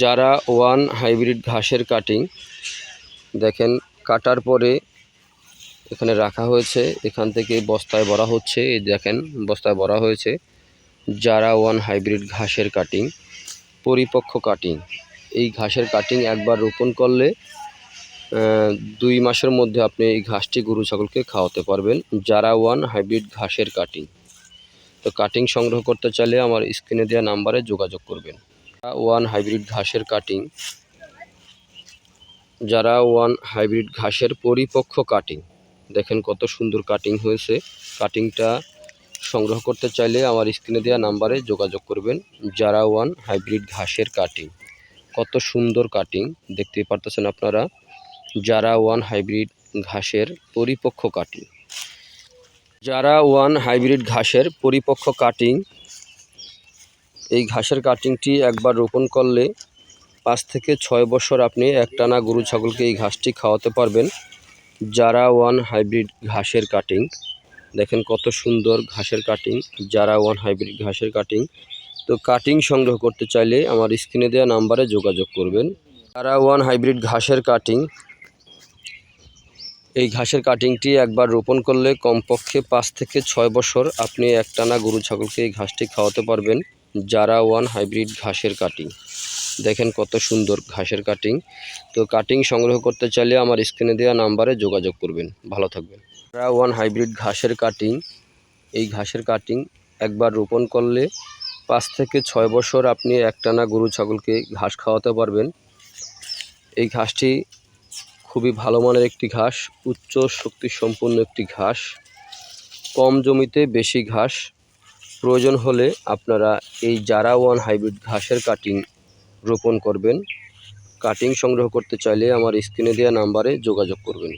যারা one hybrid ঘাসের cutting, দেখেন কাটার পরে এখানে রাখা হয়েছে, এখান থেকে বস্তায় ভরা হচ্ছে, এই দেখেন বস্তায় ভরা হয়েছে, যারা ওয়ান হাইব্রিড ঘাসের কাটিং, পরিপক্ক কাটিং, এই ঘাসের কাটিং একবার রোপণ করলে দুই মাসের মধ্যে আপনি এই ঘাসটি গরু ছাগলকে খাওয়াতে পারবেন, যারা ওয়ান হাইব্রিড ঘাসের কাটিং। তো কাটিং সংগ্রহ করতে চাইলে আমার স্ক্রিনে দেওয়া নাম্বারে যোগাযোগ করবেন। ওয়ান হাইব্রিড ঘাসের কাটিং যারা ওয়ান হাইব্রিড ঘাসের পরিপক্ক কাটিং দেখেন কত সুন্দর কাটিং হয়েছে। কাটিংটা সংগ্রহ করতে চাইলে আমার স্ক্রিনে দেওয়া নাম্বারে যোগাযোগ করবেন, যারা ওয়ান হাইব্রিড ঘাসের কাটিং কত সুন্দর কাটিং দেখতে পারতেছেন আপনারা, যারা ওয়ান হাইব্রিড ঘাসের পরিপক্ক কাটিং যারা ওয়ান হাইব্রিড ঘাসের পরিপক্ক কাটিং এই ঘাসের কাটিংটি একবার রোপণ করলে পাঁচ থেকে ছয় বছর আপনি একটানা গরু, ছাগলকে এই ঘাসটি খাওয়াতে পারবেন। যারা ওয়ান হাইব্রিড ঘাসের কাটিং, দেখেন কত সুন্দর ঘাসের কাটিং। যারা ওয়ান হাইব্রিড ঘাসের কাটিং, তো কাটিং সংগ্রহ করতে চাইলে আমার স্ক্রিনে দেওয়া নাম্বারে যোগাযোগ করবেন। যারা ওয়ান হাইব্রিড ঘাসের কাটিং, এই ঘাসের কাটিংটি একবার রোপণ করলে কমপক্ষে পাঁচ থেকে ছয় বছর আপনি একটানা গরু, ছাগলকে এই ঘাসটি খাওয়াতে পারবেন। যারা ওয়ান হাইব্রিড ঘাসের কাটিং দেখেন কত সুন্দর ঘাসের কাটিং তো কাটিং সংগ্রহ করতে চাইলে আমার স্ক্রিনে দেওয়া নাম্বারে যোগাযোগ করবেন। ভালো থাকবেন। যারা ওয়ান হাইব্রিড ঘাসের কাটিং এই ঘাসের কাটিং একবার রোপণ করলে পাঁচ থেকে ছয় বছর আপনি একটানা গরু, ছাগলকে ঘাস খাওয়াতে পারবেন। এই ঘাসটি খুবই ভালো মানের একটি ঘাস, উচ্চ শক্তি সম্পন্ন একটি ঘাস। কম জমিতে বেশি ঘাস প্রয়োজন হলে আপনারা এই জারা ওয়ান হাইব্রিড ঘাসের কাটিং রোপণ করবেন। কাটিং সংগ্রহ করতে চাইলে আমার স্ক্রিনে দেওয়া নাম্বারে যোগাযোগ করবেন।